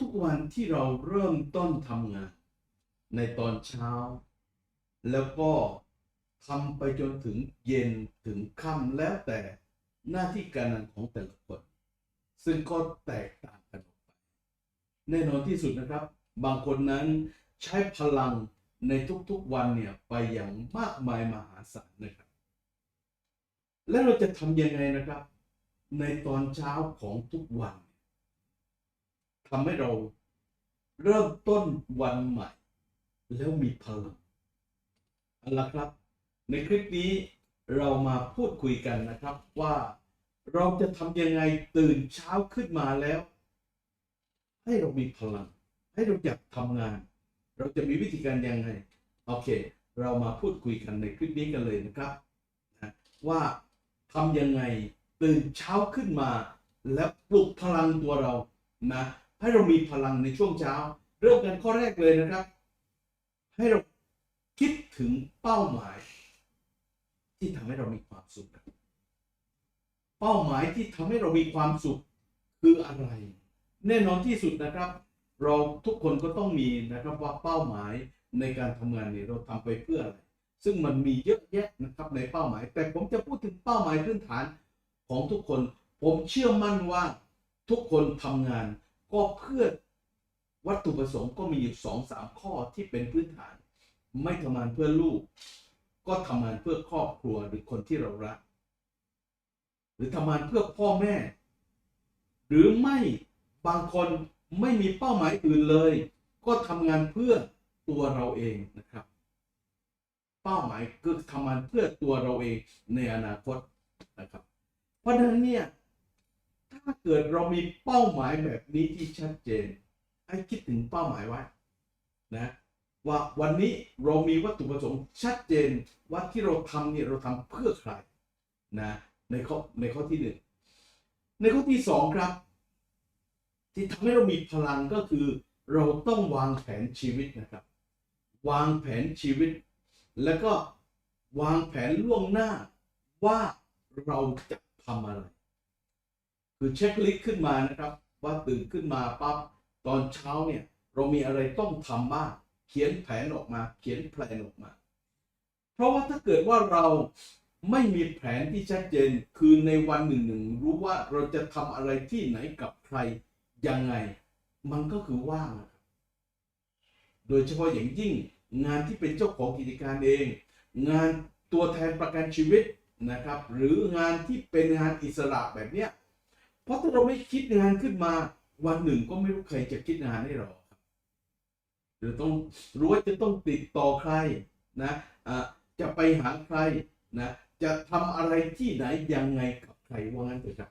ทุกๆวันที่เราเริ่มต้นทำงาน ในตอนเช้า แล้วก็ทำไปจนถึงเย็นถึงค่ำแล้วแต่หน้าที่การงานของแต่ละคน ซึ่งก็แตกต่างกันออกไป แน่นอนที่สุดนะครับ บางคนนั้นใช้พลังในทุกๆวันเนี่ยไปอย่างมากมายมหาศาลนะครับ และเราจะทำยังไงนะครับ ในตอนเช้าของทุกวัน ทำให้เราเริ่มต้นวันใหม่ แล้วมีพลังเอาละครับ ในคลิปนี้เรามาพูดคุยกันนะครับว่าเราจะทำยังไงตื่นเช้าขึ้นมาแล้ว ให้เรามีพลัง ให้เราอยากทำงาน เราจะมีวิธีการยังไง โอเค เรามาพูดคุยกันในคลิปนี้กันเลยนะครับนะว่าทำยังไงตื่นเช้าขึ้นมา แล้วปลุกพลังตัวเรานะ ให้เรามีพลังในช่วงเช้า เริ่มกันข้อแรกเลยนะครับ ให้เราคิดถึงเป้าหมาย ที่ทำให้เรามีความสุข เป้าหมายที่ทำให้เรามีความสุขคืออะไร แน่นอนที่สุดนะครับ เราทุกคนก็ต้องมีนะครับว่าเป้าหมายในการทำงานเนี่ยเราทำไปเพื่ออะไร ซึ่งมันมีเยอะแยะนะครับในเป้าหมาย แต่ผมจะพูดถึงเป้าหมายพื้นฐานของทุกคน ผมเชื่อมั่นว่าทุกคนทำงาน ก็เพื่อวัตถุประสงค์ก็มีอยู่สองสามข้อที่เป็นพื้นฐาน ไม่ทำงานเพื่อลูก ก็ทำงานเพื่อครอบครัวหรือคนที่เรารัก หรือทำงานเพื่อพ่อแม่ หรือไม่บางคนไม่มีเป้าหมายอื่นเลย ก็ทำงานเพื่อตัวเราเองนะครับ เป้าหมายคือทำงานเพื่อตัวเราเองในอนาคตนะครับ เพราะฉะนั้นเนี่ย ถ้าเกิดเรามีเป้าหมายแบบนี้ที่ชัดเจน ให้คิดถึงเป้าหมายไว้นะว่าวันนี้เรามีวัตถุประสงค์ชัดเจนว่าที่เราทำเนี่ยเราทำเพื่อใครนะในข้อในข้อที่หนึ่งในข้อที่สองครับ ที่ทำให้เรามีพลังก็คือ เราต้องวางแผนชีวิตนะครับ วางแผนชีวิต แล้วก็วางแผนล่วงหน้าว่าเราจะทำอะไร คือเช็คลิสต์ขึ้นมานะครับ ว่าตื่นขึ้นมาปั๊บตอนเช้าเนี่ยเรามีอะไรต้องทำบ้างเขียนแผนออกมา เขียนแผนออกมา เพราะว่าถ้าเกิดว่าเราไม่มีแผนที่ชัดเจนคือในวันหนึ่งหนึ่งรู้ว่าเราจะทำอะไรที่ไหนกับใครยังไง มันก็คือว่าง โดยเฉพาะอย่างยิ่งงานที่เป็นเจ้าของกิจการเอง งานตัวแทนประกันชีวิตนะครับ หรืองานที่เป็นงานอิสระแบบเนี้ย เพราะถ้าเราไม่คิดงานขึ้นมาวันหนึ่งก็ไม่รู้ใครจะคิดงานให้เราครับหรือต้องรู้ว่าจะต้องติดต่อใครนะะจะไปหาใครนะจะทำอะไรที่ไหนยังไงกับใครว่างั้นเถอะครับ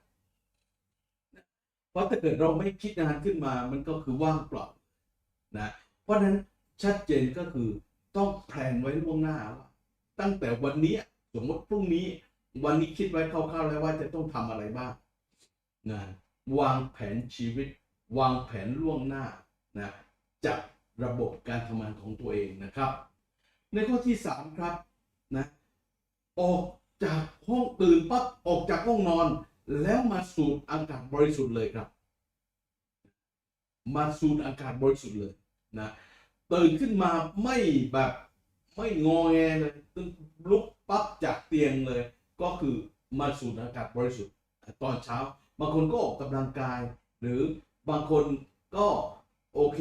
เพราะถ้าเกิดเราไม่คิดงานขึ้นมามันก็คือว่างเปล่านะเพราะฉะนั้นชัดเจนก็คือต้องแพลนไว้ล่วงหน้าว่าตั้งแต่วันนี้สมมติพรุ่งนี้ วันนี้คิดไว้คร่าวๆแล้วว่าจะต้องทำอะไรบ้าง นะวางแผนชีวิต วางแผนล่วงหน้านะจากระบบการทำงานของตัวเองนะครับ ในข้อที่สามครับนะออกจากห้องตื่นปั๊บออกจากห้องนอน แล้วมาสูดอากาศบริสุทธิ์เลยครับ มาสูดอากาศบริสุทธิ์เลยนะตื่นขึ้นมาไม่แบบไม่งอแงเลยตื่นลุกปั๊บจากเตียงเลย ก็คือมาสูดอากาศบริสุทธิ์ตอนเช้า บางคนก็ออกกำลังกาย หรือบางคนก็โอเค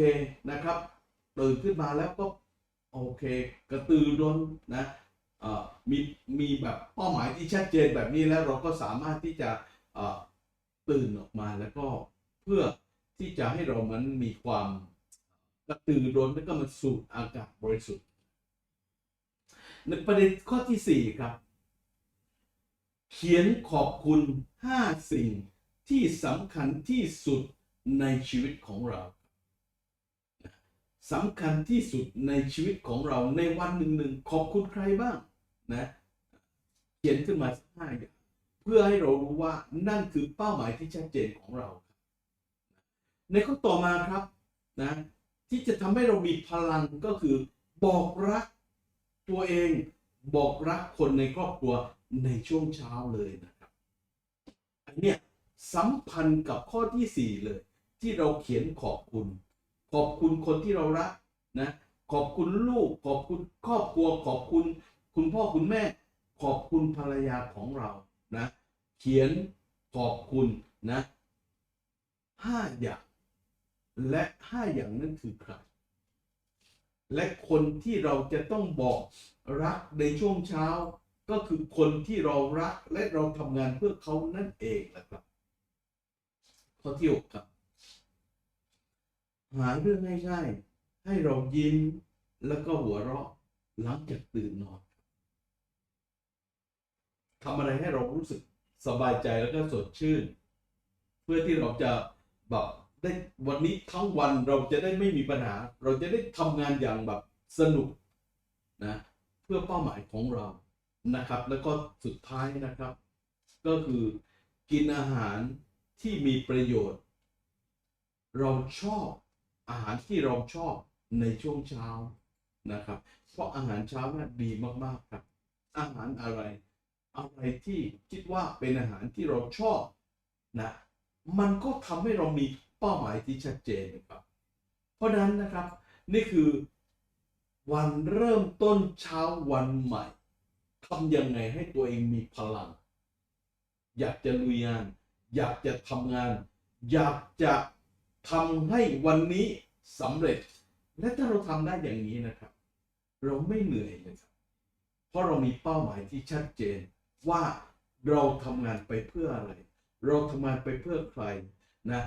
นะครับตื่นขึ้นมาแล้วก็โอเค กระตือร้นนะมีมีแบบเป้าหมายที่ชัดเจนแบบนี้แล้วเราก็สามารถที่จะตื่นออกมาแล้วก็เพื่อที่จะให้เรามันมีความกระตือร้นแล้วก็มาสูดอากาศบริสุทธิ์ในประเด็นข้อที่สี่ครับ เขียนขอบคุณห้าสิ่ง ที่สำคัญที่สุดในชีวิตของเราสำคัญที่สุดในชีวิตของเราในวันหนึ่งหนึ่งขอบคุณใครบ้างนะเขียนขึ้นมาสักห้าอย่างเพื่อให้เรารู้ว่านั่นคือเป้าหมายที่ชัดเจนของเรา ในข้อต่อมาครับนะที่จะทำให้เรามีพลังก็คือ บอกรักตัวเองบอกรักคนในครอบครัวในช่วงเช้าเลยนะครับอันเนี้ย สัมพันธ์กับข้อที่สี่เลย ที่เราเขียนขอบคุณ ขอบคุณคนที่เรารักนะขอบคุณลูกขอบคุณครอบครัวขอบคุณ คุณพ่อคุณแม่ ขอบคุณภรรยาของเรานะเขียนขอบคุณนะห้าอย่าง และห้าอย่างนั้นคือใครและคนที่เราจะต้องบอกรักในช่วงเช้า ก็คือคนที่เรารักและเราทำงานเพื่อเขานั่นเองนะครับ ข้อที่หกครับ หาเรื่องง่ายๆ ให้เรายิ้มแล้วก็หัวเราะหลังจากตื่นนอนทำอะไรให้เรารู้สึกสบายใจแล้วก็สดชื่น เพื่อที่เราจะแบบได้วันนี้ทั้งวันเราจะได้ไม่มีปัญหา เราจะได้ทำงานอย่างแบบสนุกนะเพื่อเป้าหมายของเรานะครับ แล้วก็สุดท้ายนะครับ ก็คือกินอาหาร ที่มีประโยชน์ เราชอบอาหารที่เราชอบในช่วงเช้านะครับ เพราะอาหารเช้าน่ะดีมากๆครับ อาหารอะไรอะไรที่คิดว่าเป็นอาหารที่เราชอบนะมันก็ทำให้เรามีเป้าหมายที่ชัดเจนนะครับ เพราะฉะนั้นนะครับนี่คือวันเริ่มต้นเช้าวันใหม่ทำยังไงให้ตัวเองมีพลัง อยากจะลุยงาน อยากจะทำงาน อยากจะทำให้วันนี้สำเร็จ และถ้าเราทำได้อย่างนี้นะครับ เราไม่เหนื่อยเลยครับเพราะเรามีเป้าหมายที่ชัดเจนว่าเราทำงานไปเพื่ออะไร เราทำงานไปเพื่อใครนะ